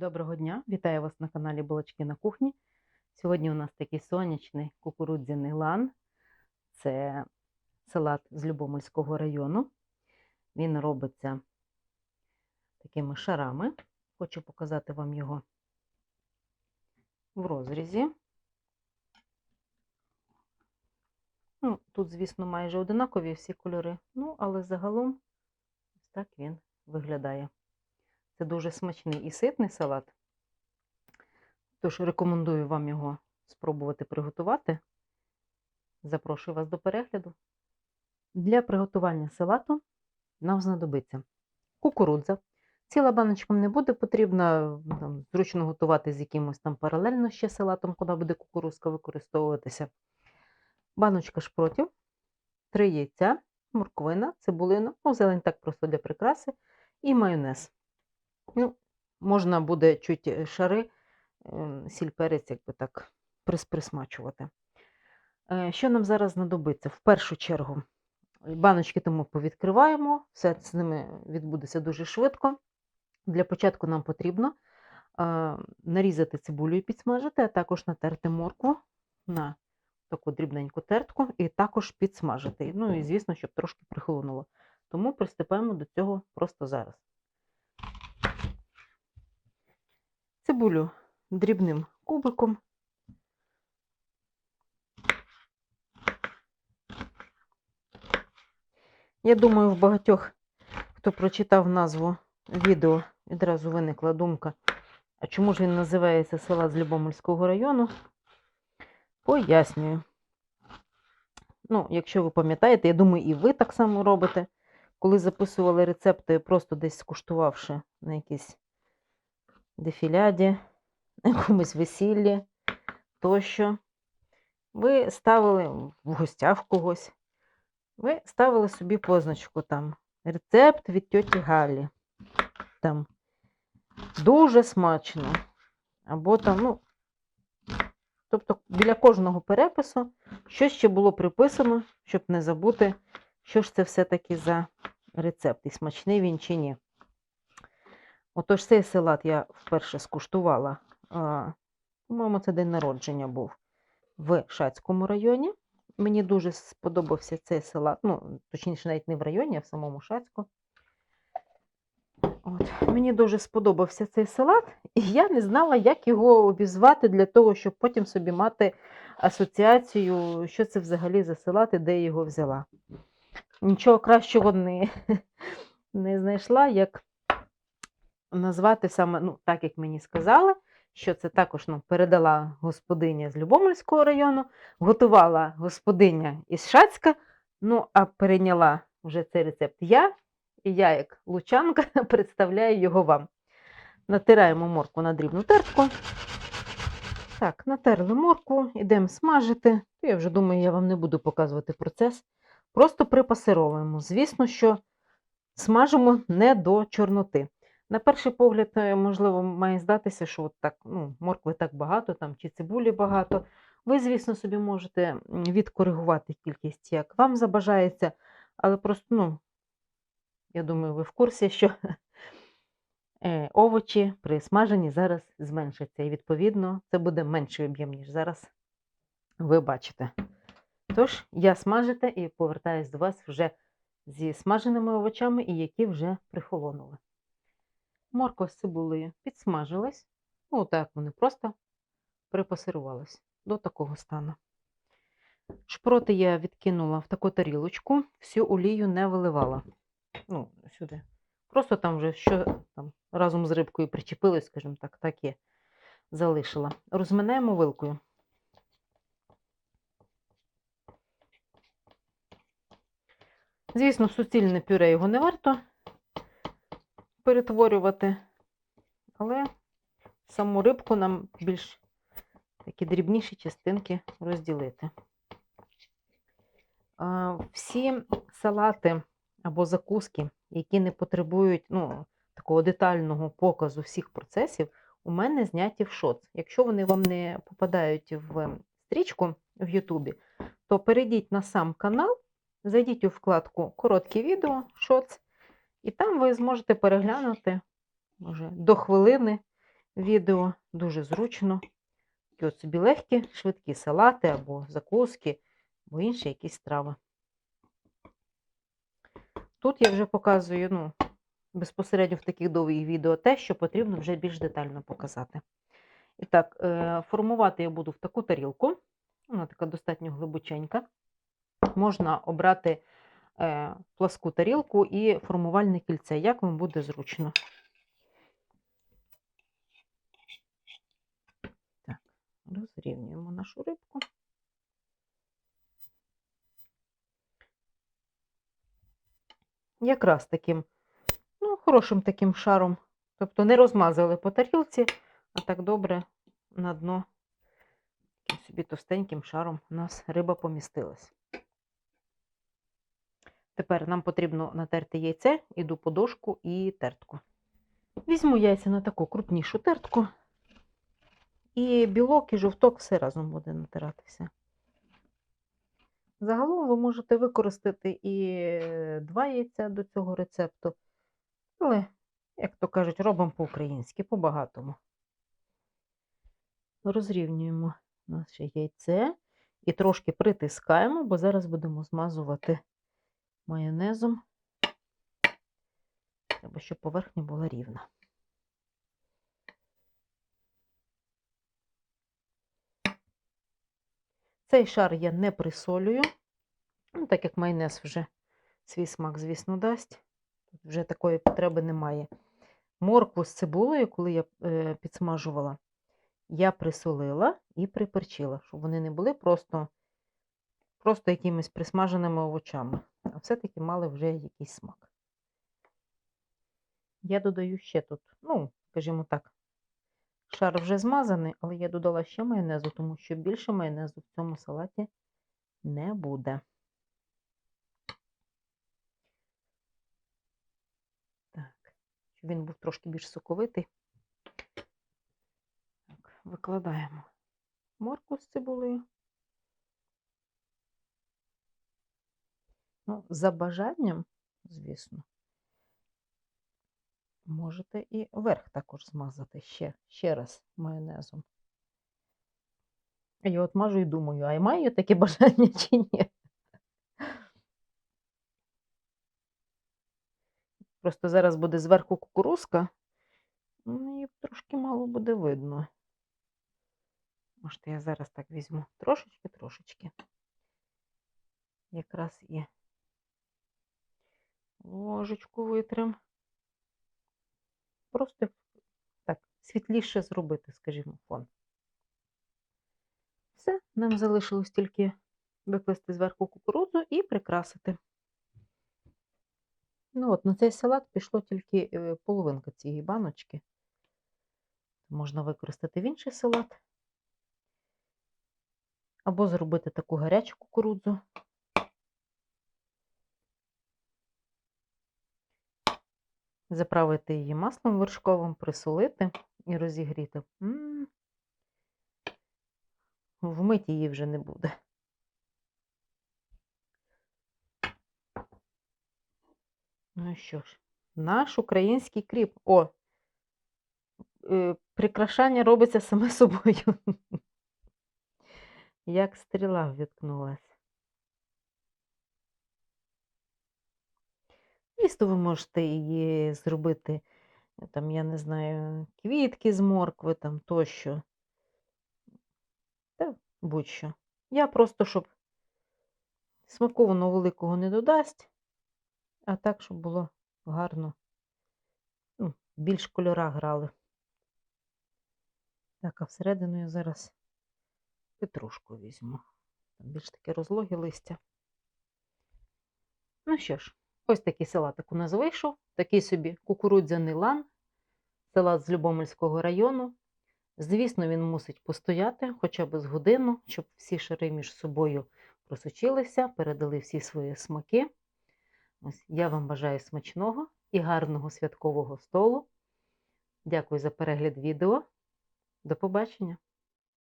Доброго дня! Вітаю вас на каналі Булочки на кухні. Сьогодні у нас такий сонячний кукурудзяний лан. Це салат з Любомельського району. Він робиться такими шарами. Хочу показати вам його в розрізі. Ну, тут, звісно, майже одинакові всі кольори, ну, але загалом ось так він виглядає. Це дуже смачний і ситний салат. Тож рекомендую вам його спробувати приготувати. Запрошую вас до перегляду. Для приготування салату нам знадобиться кукурудза. Ціла баночка не буде потрібна, там, зручно готувати з якимось там паралельно ще салатом, куди буде кукурузка використовуватися. Баночка шпротів, 3 яйця, морквина, цибулина, ну, зелень так просто для прикраси, і майонез. Ну, можна буде чуть е, шари, ем, сіль перець, якби так присмачувати. Е, Що нам зараз знадобиться? В першу чергу баночки тому повідкриваємо, все з ними відбудеться дуже швидко. Для початку нам потрібно е, нарізати цибулю і підсмажити, а також натерти моркву на таку дрібненьку тертку і також підсмажити. Ну і звісно, щоб трошки прихолонуло. Тому приступаємо до цього просто зараз. Цибулю дрібним кубиком. Я думаю, в багатьох, хто прочитав назву відео, відразу виникла думка, а чому ж він називається села з Любомельського району? Пояснюю. Ну, якщо ви пам'ятаєте, я думаю, і ви так само робите. Коли записували рецепти, просто десь скуштувавши на якісь дефіляді, на якомусь весіллі тощо, ви ставили в гостях когось, ви ставили собі позначку там рецепт від тьоті Галі. Там дуже смачно. Або там, ну, тобто біля кожного перепису щось ще було приписано, щоб не забути, що ж це все-таки за рецепт, і смачний він чи ні. Отож, цей салат я вперше скуштувала. По-моєму, це день народження був в Шацькому районі. Мені дуже сподобався цей салат. Ну, точніше, навіть не в районі, а в самому Шацьку. От. Мені дуже сподобався цей салат, і я не знала, як його обізвати для того, щоб потім собі мати асоціацію, що це взагалі за салат і де я його взяла. Нічого кращого не, не знайшла, як назвати саме, ну, так як мені сказали, що це також ну, передала господиня з Любомельського району, готувала господиня із Шацька, ну, а перейняла вже цей рецепт я, і я, як лучанка, представляю його вам. Натираємо морку на дрібну тертку. Так, натерли моркву, ідемо смажити. Я вже думаю, я вам не буду показувати процес. Просто припасировуємо. Звісно, що смажимо не до чорноти. На перший погляд, е, можливо, має здатися, що от так, ну, моркви так багато, там, чи цибулі багато. Ви, звісно, собі можете відкоригувати кількість, як вам забажається, але просто, ну, я думаю, ви в курсі, що е, овочі при смаженні зараз зменшаться. І, відповідно, це буде менший об'єм, ніж зараз ви бачите. Тож, я смажите і повертаюсь до вас вже зі смаженими овочами, і які вже прихолонули. Морква з цибулею підсмажилась. Ну, так вони просто припасирувались до такого стану. Шпроти я відкинула в таку тарілочку, всю олію не виливала. Ну, сюди. Просто там вже що там разом з рибкою причепилось, скажімо так, так і залишила. Розминаємо вилкою. Звісно, суцільне пюре його не варто перетворювати, але саму рибку нам більш такі дрібніші частинки розділити. Всі салати або закуски, які не потребують ну, такого детального показу всіх процесів, у мене зняті в шоц. Якщо вони вам не попадають в стрічку в Ютубі, то перейдіть на сам канал, зайдіть у вкладку Короткі відео, шоц, і там ви зможете переглянути може, до хвилини відео. Дуже зручно. Такі от собі легкі, швидкі салати або закуски, або інші якісь страви. Тут я вже показую, ну, безпосередньо в таких довгих відео те, що потрібно вже більш детально показати. І так, е, формувати я буду в таку тарілку. Вона така достатньо глибоченька. Можна обрати пласку тарілку і формувальне кільце, як вам буде зручно. Так, розрівнюємо нашу рибку. Якраз таким, ну, хорошим таким шаром. Тобто не розмазали по тарілці, а так добре на дно собі товстеньким шаром у нас риба помістилась. Тепер нам потрібно натерти яйце, іду по дошку і тертку. Візьму яйця на таку крупнішу тертку, і білок, і жовток все разом буде натиратися. Загалом ви можете використати і е, два яйця до цього рецепту, але, як то кажуть, робимо по-українськи, по-багатому. Розрівнюємо наше яйце і трошки притискаємо, бо зараз будемо змазувати майонезом. Треба, щоб поверхня була рівна. Цей шар я не присолюю, ну, так як майонез вже свій смак, звісно, дасть. Тут вже такої потреби немає. Моркву з цибулею, коли я е, підсмажувала, я присолила і приперчила, щоб вони не були просто, просто якимись присмаженими овочами, а все-таки мали вже якийсь смак. Я додаю ще тут, ну, скажімо так, шар вже змазаний, але я додала ще майонезу, тому що більше майонезу в цьому салаті не буде. Так, щоб він був трошки більш соковитий. Так, викладаємо морку з цибулею. Ну, за бажанням, звісно, можете і верх також змазати ще, ще раз майонезом. Я от мажу і думаю, а я маю таке бажання чи ні? Просто зараз буде зверху кукурузка, ну, її трошки мало буде видно. Можете, я зараз так візьму трошечки-трошечки. Якраз і ложечку витрим. Просто так, світліше зробити, скажімо, фон. Все, нам залишилось тільки викласти зверху кукурудзу і прикрасити. Ну от, на цей салат пішло тільки е, половинка цієї баночки. Можна використати в інший салат. Або зробити таку гарячу кукурудзу. Заправити її маслом вершковим, присолити і розігріти. М -м. Вмить її вже не буде. Ну що ж, наш український кріп. О, е, прикрашання робиться саме собою. Як стріла віткнулась. Звісно, ви можете її зробити, там, я не знаю, квітки з моркви там тощо. Та будь-що. Я просто, щоб смаку великого не додасть, а так, щоб було гарно, ну, більш кольора грали. Так, а всередину я зараз петрушку візьму. Більш таке розлогі листя. Ну що ж, ось такий салатик у нас вийшов. Такий собі кукурудзяний лан, салат з Любомельського району. Звісно, він мусить постояти хоча б з годину, щоб всі шари між собою просочилися, передали всі свої смаки. Ось, Я вам бажаю смачного і гарного святкового столу. Дякую за перегляд відео. До побачення!